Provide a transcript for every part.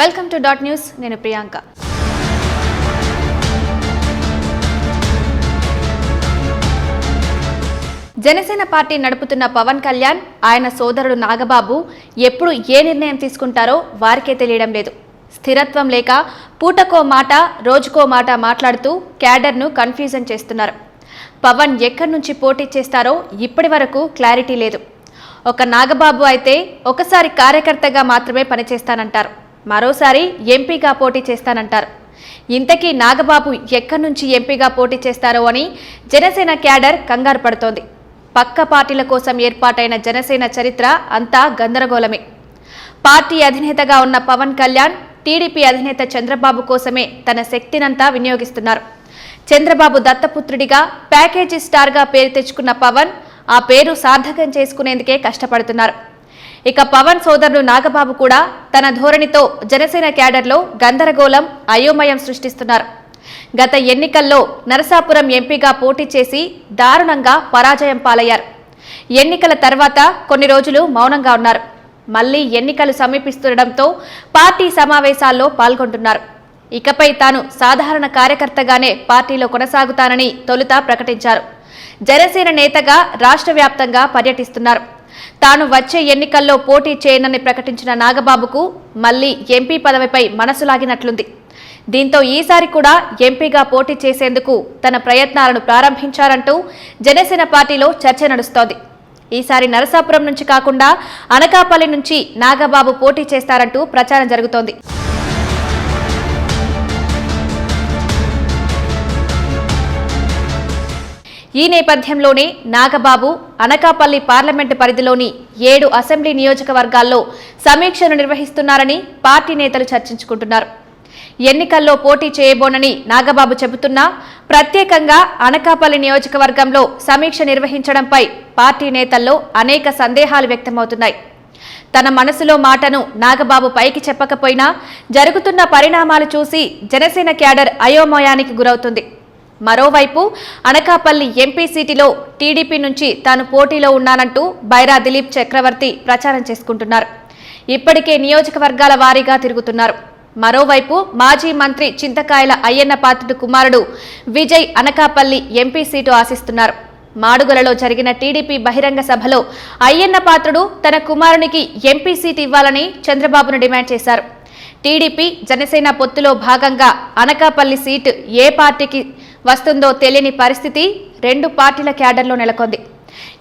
Welcome to dot news నేను Priyanka. Janasena party నడుపుతున్న పవన్ కళ్యాణ్ ఆయన సోదరుడు నాగబాబు ఎప్పుడు ఏ నిర్ణయం తీసుకుంటారో వారికే తెలియడం లేదు. స్థిరత్వం లేక పూటకో మాట రోజుకో మాట మాట్లాడుతూ క్యాడర్ను కన్ఫ్యూజన్ చేస్తున్నారు. పవన్ ఎక్కడి నుంచి పోటీ చేస్తారో ఇప్పటి వరకు క్లారిటీ లేదు. ఒక నాగబాబు అయితే ఒకసారి కార్యకర్తగా మాత్రమే పనిచేస్తానంటారు. మరోసారి ఎంపీగా పోటీ చేస్తానంటారు. ఇంతకీ నాగబాబు ఎక్కడి నుంచి ఎంపీగా పోటీ చేస్తారో అని జనసేన క్యాడర్ కంగారు పడుతోంది. పక్క పార్టీల కోసం ఏర్పాటైన జనసేన చరిత్ర అంతా గందరగోళమే. పార్టీ అధినేతగా ఉన్న పవన్ కళ్యాణ్ టీడీపీ అధినేత చంద్రబాబు కోసమే తన శక్తినంతా వినియోగిస్తున్నారు. చంద్రబాబు దత్తపుత్రుడిగా ప్యాకేజీ స్టార్గా పేరు తెచ్చుకున్న పవన్ ఆ పేరు సార్థకం చేసుకునేందుకే కష్టపడుతున్నారు. ఇక పవన్ సోదరుడు నాగబాబు కూడా తన ధోరణితో జనసేన క్యాడర్లో గందరగోళం అయోమయం సృష్టిస్తున్నారు. గత ఎన్నికల్లో నరసాపురం ఎంపీగా పోటీ చేసి దారుణంగా పరాజయం పాలయ్యారు. ఎన్నికల తర్వాత కొన్ని రోజులు మౌనంగా ఉన్నారు. మళ్ళీ ఎన్నికలు సమీపిస్తుండటంతో పార్టీ సమావేశాల్లో పాల్గొంటున్నారు. ఇకపై తాను సాధారణ కార్యకర్తగానే పార్టీలో కొనసాగుతానని తొలుత ప్రకటించారు. జనసేన నేతగా రాష్ట్ర వ్యాప్తంగా పర్యటిస్తున్నారు. తాను వచ్చే ఎన్నికల్లో పోటీ చేయనని ప్రకటించిన నాగబాబుకు మళ్ళీ ఎంపీ పదవిపై మనసు లాగినట్లుంది. దీంతో ఈసారి కూడా ఎంపీగా పోటీ చేసేందుకు తన ప్రయత్నాలను ప్రారంభించారంటూ జనసేన పార్టీలో చర్చ నడుస్తోంది. ఈసారి నరసాపురం నుంచి కాకుండా అనకాపల్లి నుంచి నాగబాబు పోటీ చేస్తారంటూ ప్రచారం జరుగుతోంది. ఈ నేపథ్యంలోనే నాగబాబు అనకాపల్లి పార్లమెంటు పరిధిలోని ఏడు అసెంబ్లీ నియోజకవర్గాల్లో సమీక్షను నిర్వహిస్తున్నారని పార్టీ నేతలు చర్చించుకుంటున్నారు. ఎన్నికల్లో పోటీ చేయబోనని నాగబాబు చెబుతున్నా ప్రత్యేకంగా అనకాపల్లి నియోజకవర్గంలో సమీక్ష నిర్వహించడంపై పార్టీ నేతల్లో అనేక సందేహాలు వ్యక్తమవుతున్నాయి. తన మనసులో మాటను నాగబాబు పైకి చెప్పకపోయినా జరుగుతున్న పరిణామాలు చూసి జనసేన క్యాడర్ అయోమయానికి గురవుతుంది. మరోవైపు అనకాపల్లి ఎంపీ సీటులో టీడీపీ నుంచి తాను పోటీలో ఉన్నానంటూ బైరా దిలీప్ చక్రవర్తి ప్రచారం చేసుకుంటున్నారు. ఇప్పటికే నియోజకవర్గాల వారీగా తిరుగుతున్నారు. మరోవైపు మాజీ మంత్రి చింతకాయల అయ్యన్న పాత్రుడు కుమారుడు విజయ్ అనకాపల్లి ఎంపీ సీటు ఆశిస్తున్నారు. మాడుగులలో జరిగిన టీడీపీ బహిరంగ సభలో అయ్యన్న పాత్రుడు తన కుమారునికి ఎంపీ సీటు ఇవ్వాలని చంద్రబాబును డిమాండ్ చేశారు. టీడీపీ జనసేన పొత్తులో భాగంగా అనకాపల్లి సీటు ఏ పార్టీకి వస్తుందో తెలియని పరిస్థితి రెండు పార్టీల క్యాడర్లో నెలకొంది.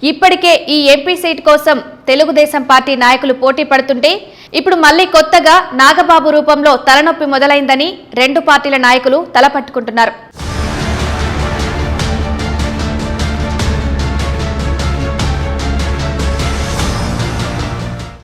ఇప్పటికే ఈ ఎంపీ సీట్ కోసం తెలుగుదేశం పార్టీ నాయకులు పోటీ పడుతుంటే ఇప్పుడు మళ్ళీ కొత్తగా నాగబాబు రూపంలో తలనొప్పి మొదలైందని రెండు పార్టీల నాయకులు తలపట్టుకుంటున్నారు.